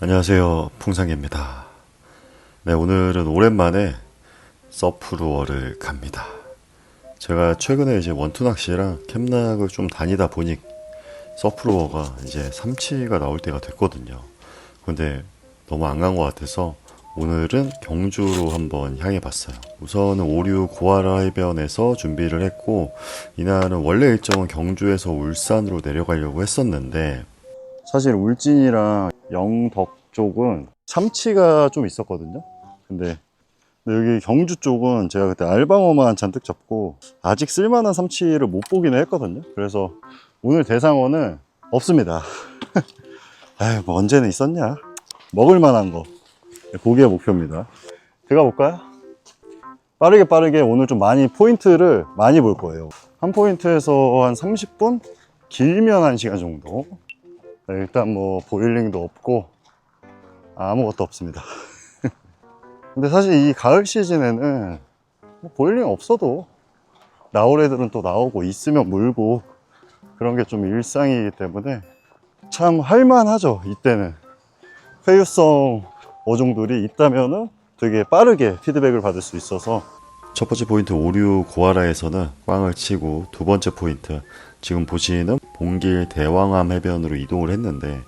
안녕하세요. 풍상입니다. 네, 오늘은 오랜만에 서프루어를 갑니다. 제가 최근에 이제 원투 낚시랑 캠락을 좀 다니다 보니 서프루어가 이제 삼치가 나올 때가 됐거든요. 근데 너무 안 간 것 같아서 오늘은 경주로 한번 향해 봤어요. 우선은 오류 고아라 해변에서 준비를 했고 이날은 원래 일정은 경주에서 울산으로 내려가려고 했었는데 사실 울진이랑 영덕 쪽은 참치가 좀 있었거든요. 근데 여기 경주 쪽은 제가 그때 알방어만 잔뜩 잡고 아직 쓸만한 삼치를 못 보기는 했거든요. 그래서 오늘 대상어는 없습니다. 아유, 뭐 언제는 있었냐? 먹을 만한 거. 그게 목표입니다. 들어가 볼까요? 빠르게 빠르게 오늘 좀 많이 포인트를 많이 볼 거예요. 한 포인트에서 한 30분? 길면 1시간 정도. 네, 일단 뭐 보일링도 없고 아무것도 없습니다. 근데 사실 이 가을 시즌에는 뭐 보일링 없어도 나올 애들은 또 나오고 있으면 물고 그런 게 좀 일상이기 때문에 참 할만하죠 이때는 회유성 어종들이 있다면 은 되게 빠르게 피드백을 받을 수 있어서 첫 번째 포인트 오류 고아라에서는 꽝을 치고 두 번째 포인트 지금 보시는 봉길 대왕암 해변으로 이동을 했는데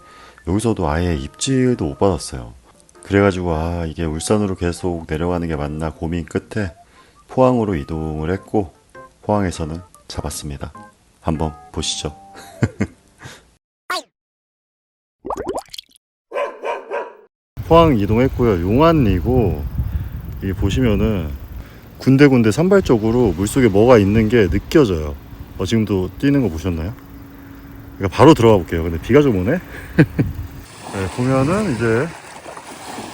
여기서도 아예 입질도 못 받았어요. 그래가지고 아 이게 울산으로 계속 내려가는 게 맞나 고민 끝에 포항으로 이동을 했고 포항에서는 잡았습니다. 한번 보시죠. 포항 이동했고요. 용안리고 이 보시면은 군데군데 산발적으로 물속에 뭐가 있는 게 느껴져요. 어, 지금도 뛰는 거 보셨나요? 그러니까 바로 들어가 볼게요. 근데 비가 좀 오네. 네, 보면은 이제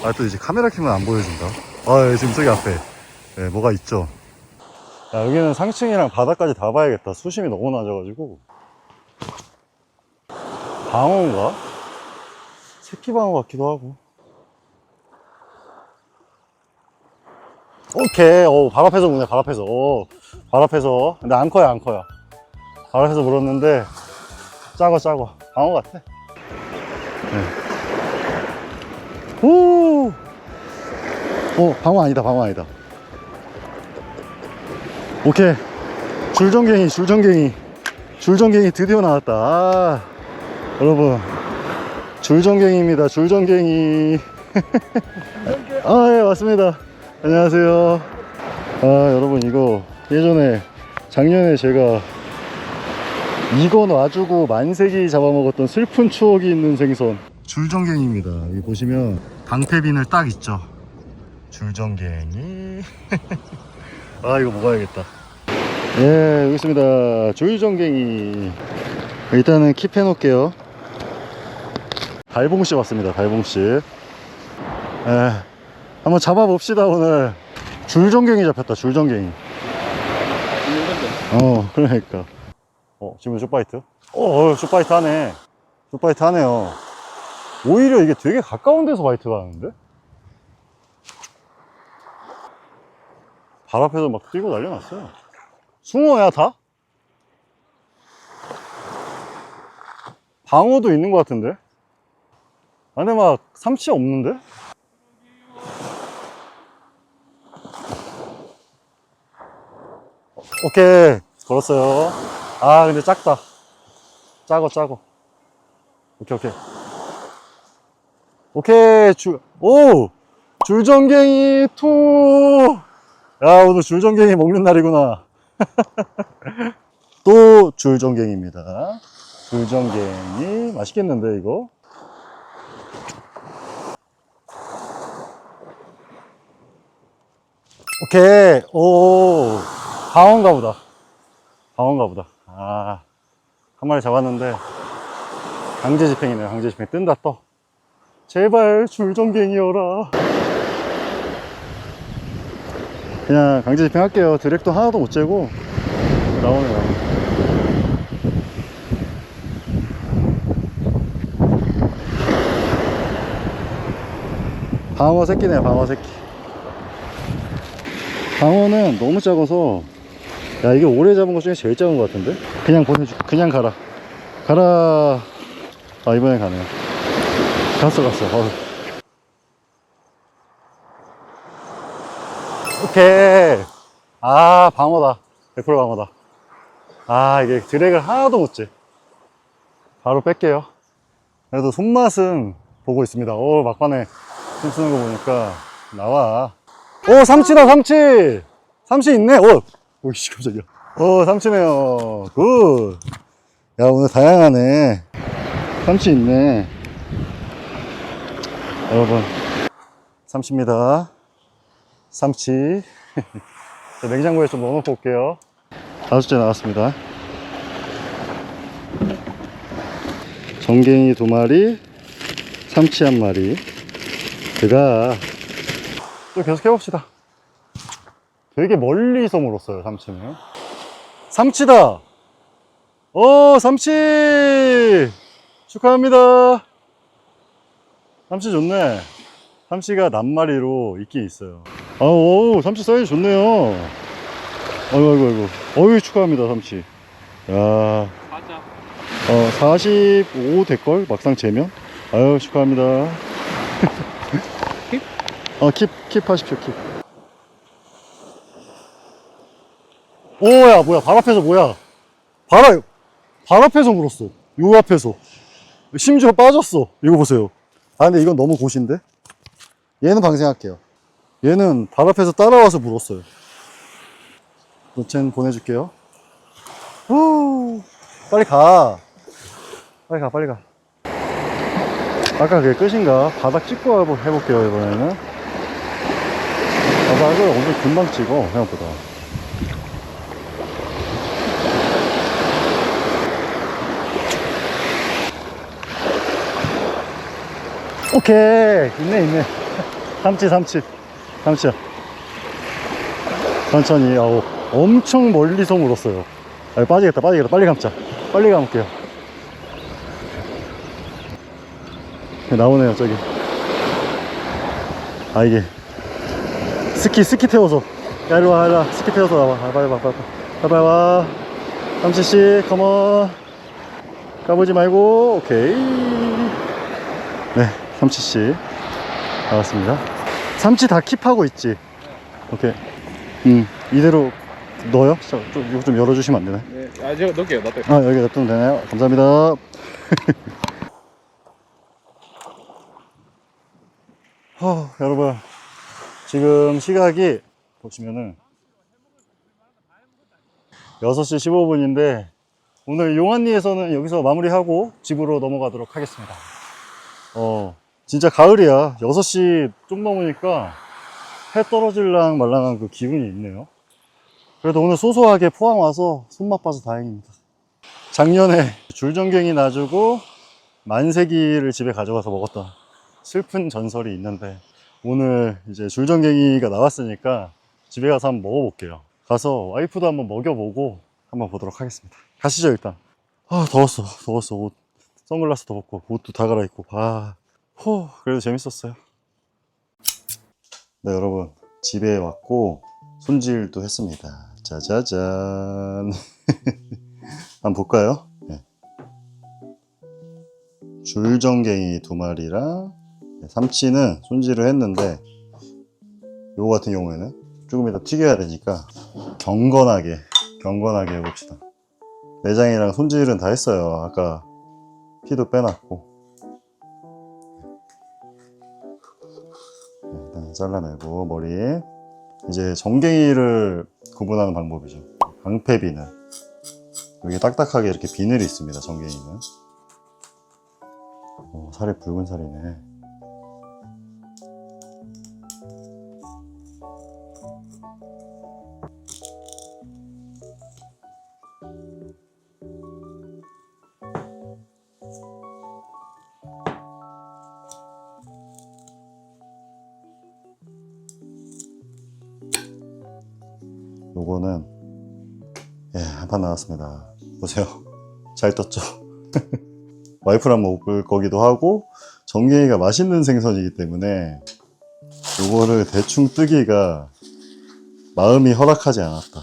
아 또 이제 카메라 켜면 안 보여준다. 아 예, 지금 저기 앞에 네, 뭐가 있죠. 야, 여기는 상층이랑 바닥까지 다 봐야겠다. 수심이 너무 낮아가지고 방어인가? 새끼 방어 같기도 하고. 오케이. 오, 발 앞에서 무네, 발 앞에서. 오, 발 앞에서. 근데 안 커요, 안 커요. 발 앞에서 물었는데, 작아, 작아. 방어 같아. 네. 오! 오, 방어 아니다, 방어 아니다. 오케이. 줄전갱이, 줄전갱이. 줄전갱이 드디어 나왔다. 아, 여러분. 줄전갱이입니다, 줄전갱이. 아, 예, 맞습니다. 안녕하세요. 아, 여러분, 이거 예전에 작년에 제가 이거 놔주고 만세기 잡아먹었던 슬픈 추억이 있는 생선. 줄전갱입니다. 여기 보시면 방패빈을 딱 있죠. 줄전갱이. 아, 이거 먹어야겠다. 예, 여기 있습니다. 줄전갱이. 일단은 킵해 놓을게요. 달봉씨 왔습니다. 달봉씨. 예. 한번 잡아봅시다 오늘 줄전갱이 잡혔다 줄전갱이 어 그러니까 어 지금 숏바이트? 어, 어 숏바이트 하네. 숏바이트 하네요. 오히려 이게 되게 가까운 데서 바이트가 하는데? 발 앞에서 막 뛰고 났어요. 숭어야 다? 방어도 있는 것 같은데? 안에 막 삼치 없는데? 오케이. 걸었어요 아 근데 작다. 작어 작어 오케이 오케이. 오케이 줄오! 줄전갱이 투 야 오늘 줄전갱이 먹는 날이구나. 또 줄전갱입니다. 줄전갱이 맛있겠는데 이거? 오케이 오 방어인가 보다. 방어인가 보다. 아, 한 마리 잡았는데, 강제 집행이네요. 강제 집행. 뜬다, 또. 제발 줄전갱이여라. 그냥 강제 집행 할게요. 드랙도 하나도 못 재고, 나오네요. 방어 새끼네요, 방어 새끼. 방어는 너무 작아서 야 이게 오래 잡은 것 중에 제일 작은 것 같은데? 그냥 보내주 그냥 가라. 가라. 아 이번엔 가네요. 갔어 갔어. 어휴. 오케이. 아 방어다. 100% 방어다. 아 이게 드랙을 하나도 못지 바로 뺄게요. 그래도 손맛은 보고 있습니다. 오 막판에 힘 쓰는 거 보니까 나와. 오 삼치다 삼치! 삼치 있네. 오! 오이씨, 깜짝이야. 오, 삼치네요. 굿! 야, 오늘 다양하네. 삼치 있네. 여러분, 삼치입니다. 삼치. 자, 냉장고에 좀 넣어놓고 올게요. 다섯째 나왔습니다. 정갱이 두 마리, 삼치 한 마리. 제가 또 계속 해봅시다. 되게 멀리서 물었어요, 삼치는. 삼치다! 오, 삼치! 축하합니다. 삼치 좋네. 삼치가 낱마리로 있긴 있어요. 아, 오, 삼치 사이즈 좋네요. 아이고, 아이고, 아이고. 어이, 축하합니다, 삼치. 야 맞아. 어, 45 될걸? 막상 재면? 아유, 축하합니다. 킵? 어, 킵, 킵 하십시오, 킵. 오야, 뭐야, 발 앞에서 뭐야. 발, 앞- 발 앞에서 물었어. 요 앞에서. 심지어 빠졌어. 이거 보세요. 아, 근데 이건 너무 고신데? 얘는 방생할게요. 얘는 발 앞에서 따라와서 물었어요. 노첸 보내줄게요. 후, 빨리 가. 빨리 가, 빨리 가. 아까 그게 끝인가? 바닥 찍고 해볼게요, 이번에는. 바닥을 엄청 금방 찍어, 생각보다. 오케이. 있네, 있네. 삼치, 삼치. 삼치야. 천천히, 아우. 엄청 멀리서 물었어요. 아, 빠지겠다, 빠지겠다. 빨리 감자. 빨리 감을게요. 나오네요, 저기. 아, 이게. 스키, 스키 태워서. 야, 이리 와, 이리 와. 스키 태워서 나와. 아, 빨리 와, 빨리 와. 빨리 와. 삼치씨, 컴온. 까보지 말고, 오케이. 네, 삼치씨. 나왔습니다. 삼치 다 킵하고 있지? 오케이. 음, 이대로 넣어요? 자, 좀, 이거 좀 열어주시면 안 되나요? 네, 아, 제가 넣을게요. 넣을게요. 아, 여기 냅두면 되나요? 감사합니다. 어, 여러분, 지금 시각이 보시면은 6시 15분인데 오늘 용안리에서는 여기서 마무리하고 집으로 넘어가도록 하겠습니다. 어, 진짜 가을이야. 6시 좀 넘으니까 해 떨어질랑 말랑한 그 기분이 있네요. 그래도 오늘 소소하게 포항 와서 손맛 봐서 다행입니다. 작년에 줄전갱이 놔주고 만세기를 집에 가져가서 먹었던 슬픈 전설이 있는데 오늘 이제 줄전갱이가 나왔으니까 집에 가서 한번 먹어볼게요. 가서 와이프도 한번 먹여보고 한번 보도록 하겠습니다. 가시죠 일단. 아 더웠어 더웠어 옷 선글라스도 벗고 옷도 다 갈아입고 아 호, 그래도 재밌었어요. 네 여러분 집에 왔고 손질도 했습니다. 짜자잔. 한번 볼까요? 네. 줄전갱이 두 마리랑 네, 삼치는 손질을 했는데 요거 같은 경우에는 조금 이따 튀겨야 되니까 경건하게 경건하게 해봅시다. 내장이랑 손질은 다 했어요. 아까 피도 빼놨고 잘라내고 머리 이제 정갱이를 구분하는 방법이죠. 방패 비늘. 여기 딱딱하게 이렇게 비늘이 있습니다. 정갱이는. 오, 살이 붉은 살이네. 요거는 예, 한판 나왔습니다. 보세요. 잘 떴죠? 와이프랑 먹을 거기도 하고 정갱이가 맛있는 생선이기 때문에 요거를 대충 뜨기가 마음이 허락하지 않았다.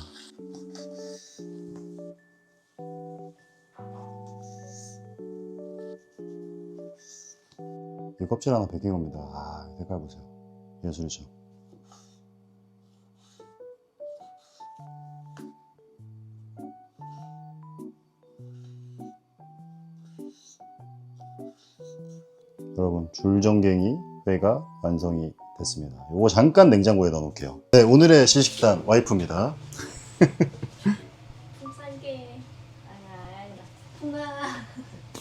이 껍질 하나 벗긴 겁니다. 아, 색깔 보세요. 예술이죠. 여러분 줄전갱이 회가 완성이 됐습니다. 요거 잠깐 냉장고에 넣어놓을게요. 네, 오늘의 시식단 와이프입니다.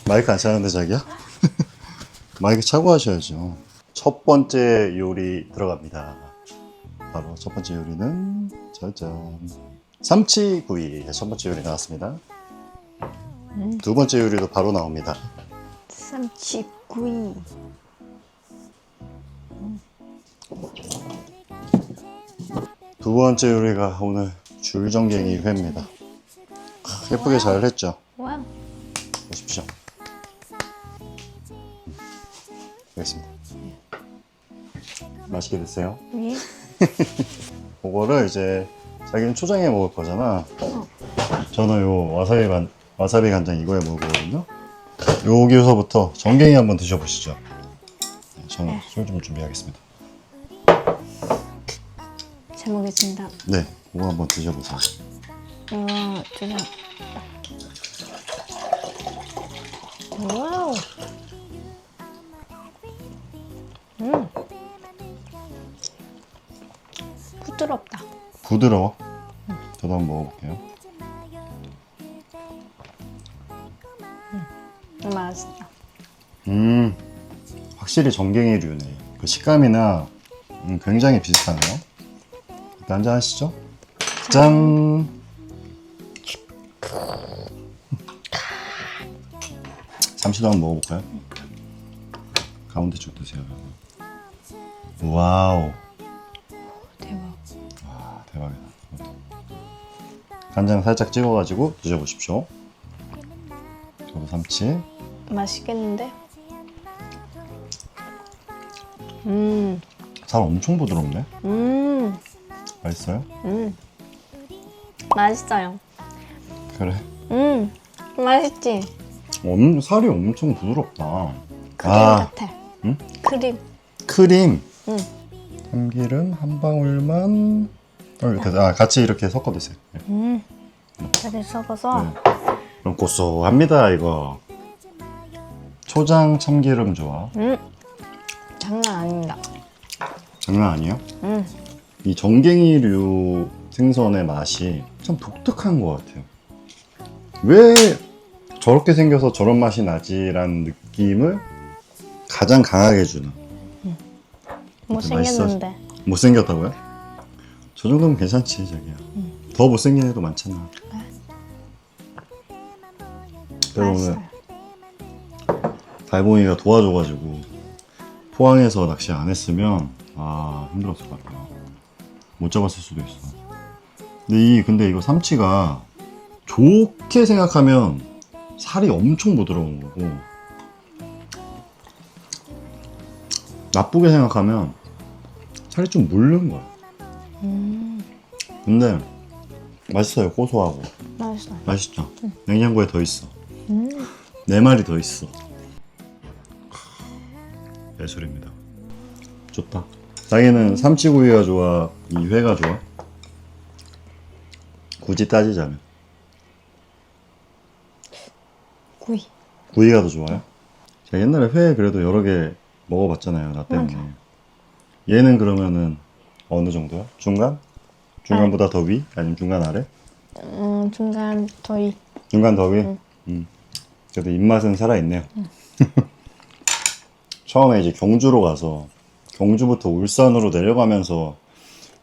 마이크 안 차는데 자기야? 마이크 차고 하셔야죠. 첫 번째 요리 들어갑니다. 바로 첫 번째 요리는 짜잔 삼치구이 첫 번째 요리 나왔습니다. 두 번째 요리도 바로 나옵니다. 삼치구이 두 번째 요리가 오늘 줄전갱이 회입니다. 아, 예쁘게 잘 했죠? 와우 보십시오. 알겠습니다. 맛있게 드세요. 예? 그거를 이제 자기는 초장에 먹을 거잖아. 저는 요 와사비 간 와사비 간장 이거에 먹을 거거든요. 여기서부터 전갱이 한번 드셔보시죠. 네, 저는 술 좀 준비하겠습니다. 잘 먹겠습니다 네, 이거 한번 드셔보세요. 이거 주장 와우 음 부드럽다 부드러워. 저도 한번 먹어볼게요. 맛있다 음, 확실히 전갱이류네. 그 식감이나 음, 굉장히 비슷하네요. 일단 한잔 하시죠. 짠! 잠시도 한번 먹어볼까요? 가운데 쪽 드세요. 와우, 대박 아, 대박이다. 간장 살짝 찍어가지고 드셔보십시오. 저도 삼치. 맛있겠는데? 음, 살 엄청 부드럽네. 음, 맛있어요? 음. 맛있어요. 그래. 음, 맛있지? 엄, 살이 엄청 부드럽다. 크림 아. 같아. 응? 크림. 크림. 응. 참기름 한 방울만. 어, 이렇게, 아, 같이 이렇게 섞어 드세요. 네. 음, 잘 섞어서. 네. 고소합니다, 이거. 초장 참기름 좋아. 음, 장난 아닙니다. 장난 아니에요? 음, 이 정갱이류 생선의 맛이 참 독특한 것 같아요. 왜 저렇게 생겨서 저런 맛이 나지라는 느낌을 가장 강하게 주는. 못생겼는데. 못생겼다고요? 저 정도면 괜찮지, 자기야. 더 못생긴 애도 많잖아. 맛있어요. 달봉이가 도와줘가지고 포항에서 낚시 안 했으면 아 힘들었을 것 같아요. 못 잡았을 수도 있어. 근데 이 근데 이거 삼치가 좋게 생각하면 살이 엄청 부드러운 거고 나쁘게 생각하면 살이 좀 물른 거야. 음, 근데 맛있어요. 고소하고 맛있어요. 맛있죠. 냉장고에 더 있어. 음, 네 마리 더 있어. 예술입니다. 좋다. 자기는 삼치구이가 좋아, 이 회가 좋아? 굳이 따지자면 구이. 구이가 더 좋아요? 제가 옛날에 회 그래도 여러 개 먹어봤잖아요, 나 때문에. 맞아. 얘는 그러면은 어느 정도야? 중간? 중간보다 더 위? 아니면 중간 아래? 음, 중간 저희. 중간 더 위? 응. 음. 그래도 입맛은 살아있네요. 처음에 이제 경주로 가서 경주부터 울산으로 내려가면서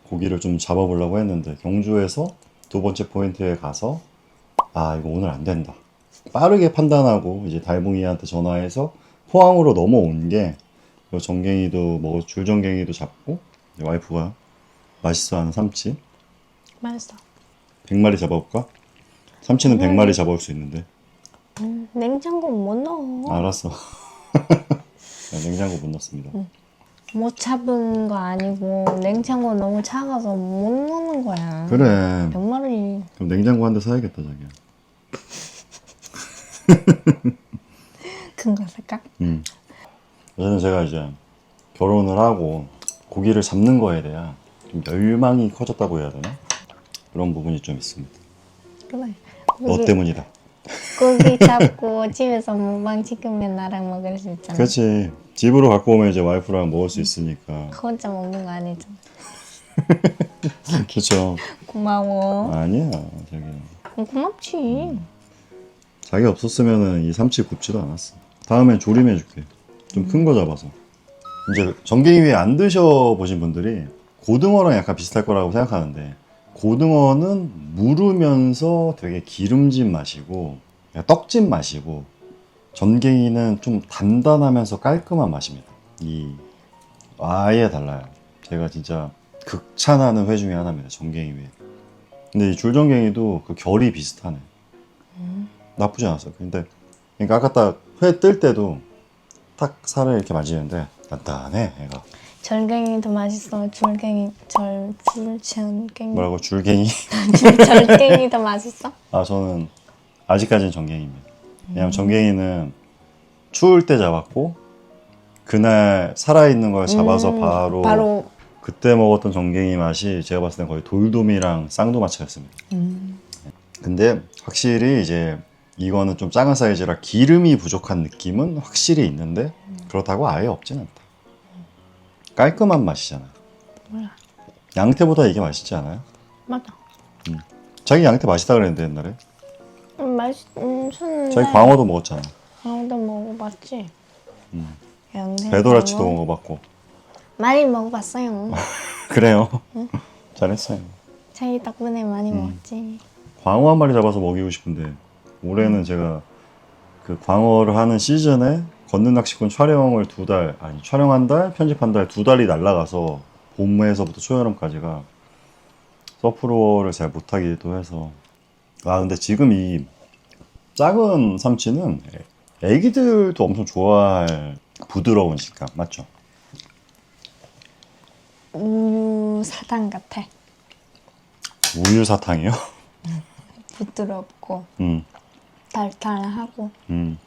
고기를 좀 잡아보려고 했는데 경주에서 두 번째 포인트에 가서 아 이거 오늘 안 된다. 빠르게 판단하고 이제 달봉이한테 전화해서 포항으로 넘어온 게그 정갱이도 먹어 줄정갱이도 잡고 이제 와이프가 맛있어하는 삼치 맛있어. 100마리 잡아볼까? 삼치는 100마리 잡아올 수 있는데 음, 냉장고 못 넣어. 알았어. 네, 냉장고 못 넣습니다. 못 잡은 거 아니고 냉장고 너무 작아서 못 넣는 거야. 그래. 정말이 그럼 냉장고 한 대 사야겠다, 자기야. 큰 거 살까? 음. 저는 제가 이제 결혼을 하고 고기를 잡는 거에 대한 좀 열망이 커졌다고 해야 되나? 그런 부분이 좀 있습니다. 그래. 너 때문이다. 고기 잡고 집에서 먹방 찍으면 나랑 먹을 수 있잖아. 그렇지. 집으로 갖고 오면 이제 와이프랑 먹을 수 있으니까. 혼자 먹는 거 아니잖아. 그렇죠. 고마워. 아니야, 자기. 어, 고맙지. 자기 없었으면은 이 삼치 굽지도 않았어. 다음엔 조림해 줄게. 좀 큰 거 잡아서. 이제 전갱이 위에 안 드셔 보신 분들이 고등어랑 약간 비슷할 거라고 생각하는데 고등어는 무르면서 되게 기름진 맛이고 떡진 맛이고 전갱이는 좀 단단하면서 깔끔한 맛입니다. 이 아예 달라요. 제가 진짜 극찬하는 회 중에 하나입니다. 전갱이 회. 근데 이 줄전갱이도 그 결이 비슷하네. 나쁘지 않았어요. 근데 그러니까 아까 딱 회 뜰 때도 딱 살을 이렇게 만지는데 단단해 얘가. 절갱이도 맛있어. 줄갱이 절 줄전갱이. 뭐라고 줄갱이? 절갱이도 맛있어? 아 저는 아직까지는 전갱이입니다. 왜냐면 전갱이는 추울 때 잡았고 그날 살아있는 걸 잡아서 음, 바로, 바로 그때 먹었던 전갱이 맛이 제가 봤을 땐 거의 돌돔이랑 쌍도마차였습니다. 음. 근데 확실히 이제 이거는 좀 작은 사이즈라 기름이 부족한 느낌은 확실히 있는데 그렇다고 아예 없진 않다. 깔끔한 맛이잖아. 몰라. 양태보다 이게 맛있지 않아요? 맞아. 자기 양태 맛있다 그랬는데 옛날에 음, 맛있 음 좋은데. 자기 광어도 먹었잖아. 광어도 먹어봤지. 음. 양대 배도라치도 광어. 먹어봤고 많이 먹어봤어요. 그래요. 잘했어요. 자기 덕분에 많이 음. 먹었지. 광어 한 마리 잡아서 먹이고 싶은데 올해는 제가 그 광어를 하는 시즌에 걷는 낚시꾼 촬영을 두 달, 아니 촬영 한 달, 편집 한 달, 두 달이 날라가서 봄에서부터 초여름까지가 서프로어를 잘 못하기도 해서 아 근데 지금 이 작은 삼치는 애기들도 엄청 좋아할 부드러운 식감 맞죠? 우유 사탕 같아. 우유 사탕이요? 부드럽고 음. 달달하고. 음,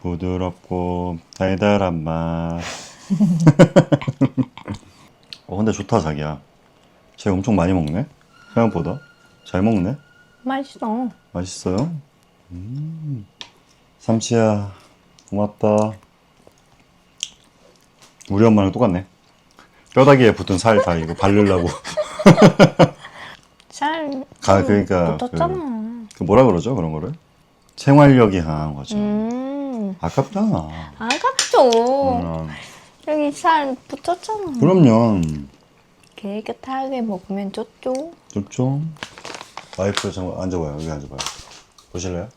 부드럽고 달달한 맛. 어, 근데 좋다 자기야. 쟤 엄청 많이 먹네. 생각보다 잘 먹네. 맛있어. 맛있어요. 음, 삼치야 고맙다. 우리 엄마랑 똑같네. 뼈다귀에 붙은 살 다 이거 바르려고. 살가 그러니까. 그, 그 뭐라 그러죠 그런 거를? 생활력이 강한 거죠. 음, 아깝잖아. 아깝죠. 음, 여기 살 붙었잖아. 그럼요. 깨끗하게 먹으면 좋죠. 좋죠. 와이프 잠깐 앉아봐요. 여기 앉아봐요. 보실래요?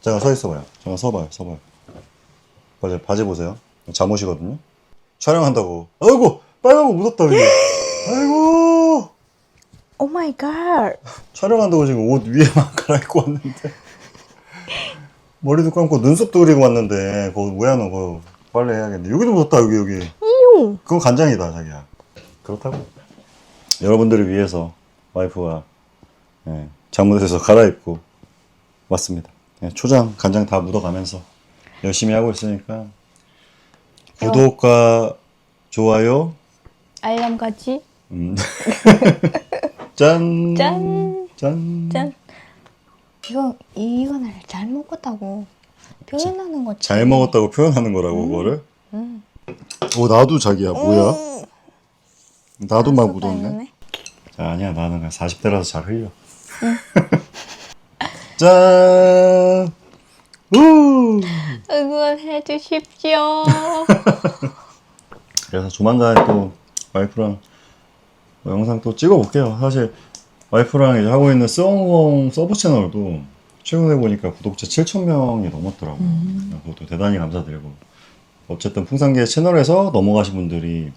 잠깐 서 있어봐요. 잠깐 서봐요. 서봐요. 바지, 바지 보세요. 잠옷이거든요. 촬영한다고. 아이고 빨간 거 묻었다 여기. 아이고 오 마이 갓. 촬영한다고 지금 옷 위에만 갈아입고 왔는데 머리도 감고 눈썹도 그리고 왔는데 그거 뭐야 너 그거 빨래 해야겠네. 여기도 묻었다 여기 여기. 이용. 그건 간장이다 자기야 그렇다고 여러분들을 위해서 와이프가 예, 잠옷에서 갈아입고 왔습니다 예, 초장 간장 다 묻어가면서 열심히 하고 있으니까 구독과 좋아요 알람까지. 음. 짠. 짠. 짠. 짠. 이거 이거는 잘 먹었다고 표현하는 거지. 잘 먹었다고 표현하는 거라고 그거를 음. 오 나도 자기야 뭐야 나도 막 묻었네 있네. 자, 아니야, 나는 그냥 40대라서 잘 흘려. 짠! 우! 응원해 주십시오. 그래서 조만간 또 와이프랑 뭐 영상 또 찍어볼게요. 사실 와이프랑 이제 하고 있는 쓰엉엉 서브 채널도 최근에 보니까 구독자 7,000명이 넘었더라고요. 그것도 대단히 감사드리고. 어쨌든 풍산계 채널에서 넘어가신 분들이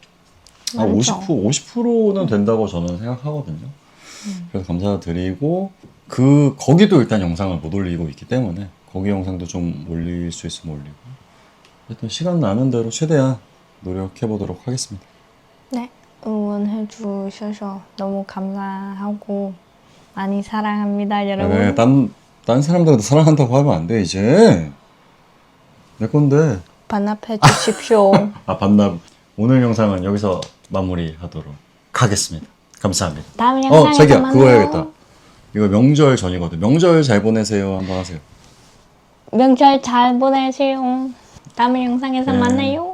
한 많죠. 50%, 50%는 된다고 저는 생각하거든요. 그래서 감사드리고, 그, 거기도 일단 영상을 못 올리고 있기 때문에, 거기 영상도 좀 올릴 수 있으면 올리고. 일단 시간 나는 대로 최대한 노력해 보도록 하겠습니다. 네, 응원해 주셔서 너무 감사하고 많이 사랑합니다, 여러분. 네, 딴, 딴 사람들한테 사랑한다고 하면 안 돼, 이제. 내 건데. 반납해 주십시오. 아, 반납. 오늘 영상은 여기서 마무리하도록 하겠습니다. 감사합니다. 다음 영상에서 어, 자기야, 만나요. 그거 해야겠다. 이거 명절 전이거든. 명절 잘 보내세요. 한번 하세요. 명절 잘 보내세요. 다음 영상에서 네. 만나요.